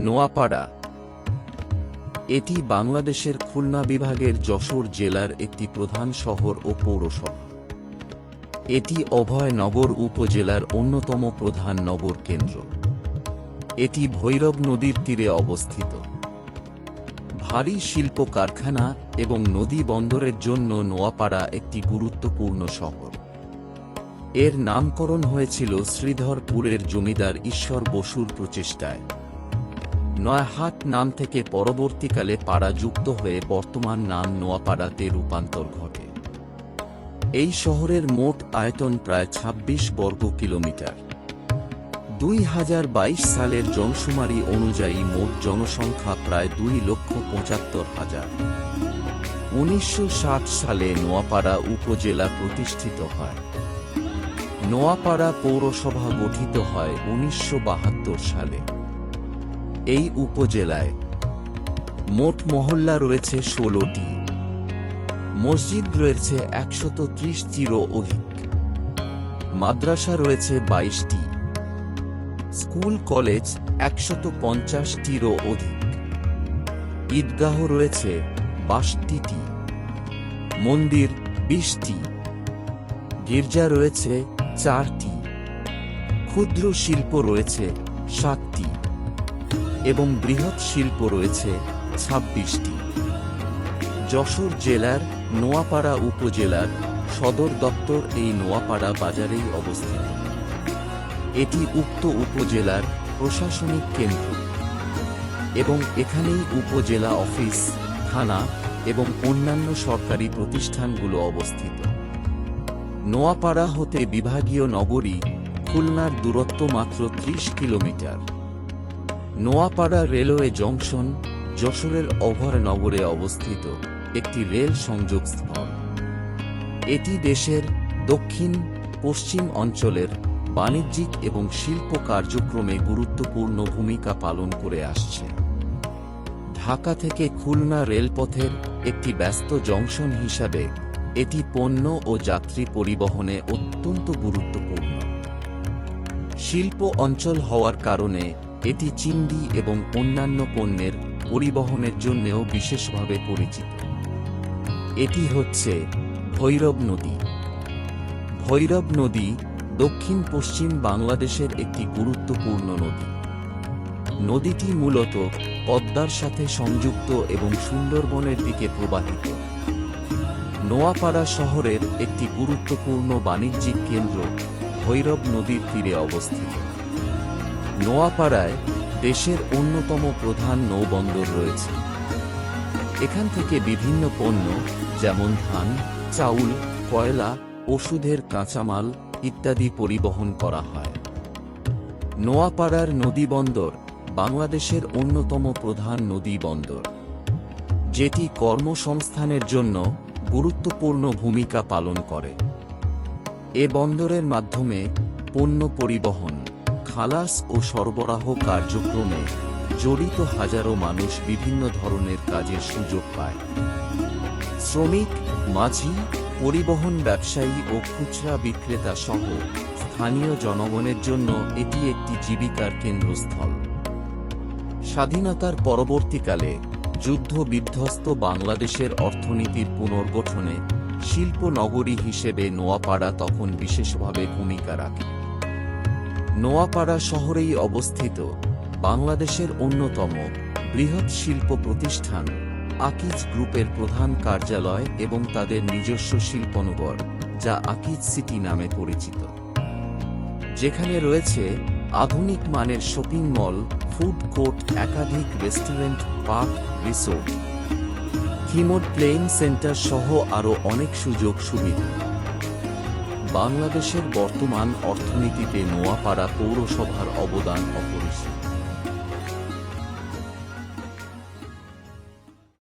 নোয়াপাড়া। এটি বাংলাদেশের খুলনা বিভাগের যশোর জেলার একটি প্রধান শহর ও পৌরসভা। এটি অভয়নগর উপজেলার অন্যতম প্রধান নগর কেন্দ্র। এটি ভৈরব নদীর তীরে অবস্থিত। ভারী শিল্প কারখানা এবং নদী বন্দরের জন্য নোয়াপাড়া একটি গুরুত্বপূর্ণ শহর। এর নামকরণ হয়েছিল শ্রীধরপুরের জমিদার ঈশ্বর বসুর প্রচেষ্টায়। নয়াহাট নাম থেকে পরবর্তীকালে পাড়া যুক্ত হয়ে বর্তমান নাম নোয়াপাড়াতে রূপান্তর ঘটে। এই শহরের মোট আয়তন প্রায় ২৬ বর্গ কিলোমিটার। দুই হাজার বাইশ সালের জনশুমারি অনুযায়ী মোট জনসংখ্যা প্রায় দুই লক্ষ পঁচাত্তর হাজার। উনিশশো সালে নোয়াপাড়া উপজেলা প্রতিষ্ঠিত হয়। নোয়াপাড়া পৌরসভা গঠিত হয় উনিশশো বাহাত্তর সালে। এই উপজেলায় মোট মহল্লা রয়েছে ষোলোটি। মসজিদ রয়েছে একশত ত্রিশটিরও অধিক। মাদ্রাসা রয়েছে বাইশটি। স্কুল, কলেজ একশত পঞ্চাশটিরও অধিক। ঈদগাহ রয়েছে বাষট্টিটি। মন্দির বিশটি। গির্জা রয়েছে চারটি। ক্ষুদ্র শিল্প রয়েছে সাতটি। এবং বৃহৎ শিল্প রয়েছে ছাব্বিশটি। যশোর জেলার নোয়াপাড়া উপজেলার সদর দপ্তর এই নোয়াপাড়া বাজারেই অবস্থিত। এটি উক্ত উপজেলার প্রশাসনিক কেন্দ্র এবং এখানেই উপজেলা অফিস, থানা এবং অন্যান্য সরকারি প্রতিষ্ঠানগুলো অবস্থিত। নোয়াপাড়া হতে বিভাগীয় নগরী খুলনার দূরত্ব মাত্র ত্রিশ কিলোমিটার। নোয়াপাড়া রেলওয়ে জংশন, যশোরের অভয়নগরে অবস্থিত একটি রেল সংযোগ স্থল এটি দেশের দক্ষিণ, পশ্চিম অঞ্চলের বাণিজ্যিক এবং শিল্প কার্যক্রমে গুরুত্বপূর্ণ ভূমিকা পালন করে আসছে। ঢাকা থেকে খুলনা রেলপথের একটি ব্যস্ত জংশন হিসাবে এটি পণ্য ও যাত্রী পরিবহনে অত্যন্ত গুরুত্বপূর্ণ। শিল্প অঞ্চল হওয়ার কারণে এটি চিংড়ি এবং অন্যান্য পণ্যের পরিবহনের জন্যও বিশেষভাবে পরিচিত। এটি হচ্ছে ভৈরব নদী। ভৈরব নদী দক্ষিণ পশ্চিম বাংলাদেশের একটি গুরুত্বপূর্ণ নদী। নদীটি মূলত পদ্মার সাথে সংযুক্ত এবং সুন্দরবনের দিকে প্রবাহিত। নোয়াপাড়া শহরের একটি গুরুত্বপূর্ণ বাণিজ্যিক কেন্দ্র ভৈরব নদীর তীরে অবস্থিত। নোয়াপাড়ায় দেশের অন্যতম প্রধান নৌবন্দর রয়েছে। এখান থেকে বিভিন্ন পণ্য, যেমন ধান, চাউল, কয়লা, ওষুধের কাঁচামাল ইত্যাদি পরিবহন করা হয়। নোয়াপাড়ার নদী বন্দর বাংলাদেশের অন্যতম প্রধান নদী বন্দর। যেটি কর্মসংস্থানের জন্য গুরুত্বপূর্ণ ভূমিকা পালন করে। এ বন্দরের মাধ্যমে পণ্য পরিবহন খালাস ও সরবরাহ কার্যক্রমে জড়িত হাজারো মানুষ বিভিন্ন ধরনের কাজের সুযোগ পায়। শ্রমিক, মাঝি, পরিবহন ব্যবসায়ী ও খুচরা বিক্রেতা সহ স্থানীয় জনগণের জন্য এটি একটি জীবিকার কেন্দ্রস্থল। স্বাধীনতার পরবর্তীকালে যুদ্ধ বিধ্বস্ত বাংলাদেশের অর্থনীতির পুনর্গঠনে শিল্প নগরী হিসেবে নোয়াপাড়া তখন বিশেষভাবে ভূমিকা রাখে। নোয়াপাড়া শহরেই অবস্থিত বাংলাদেশের অন্যতম বৃহৎ শিল্প প্রতিষ্ঠান আকিজ গ্রুপের প্রধান কার্যালয় এবং তাদের নিজস্ব শিল্পনগর, যা আকিজ সিটি নামে পরিচিত। যেখানে রয়েছে আধুনিক মানের শপিং মল, ফুড কোর্ট, একাধিক রেস্টুরেন্ট, পার্ক, রিসোর্ট। কিমোড প্লেইং সেন্টার সহ আরও অনেক সুযোগ সুবিধা বাংলাদেশের বর্তমান অর্থনীতিতে নোয়াপাড়া পৌরসভার অবদান অপরিসীম।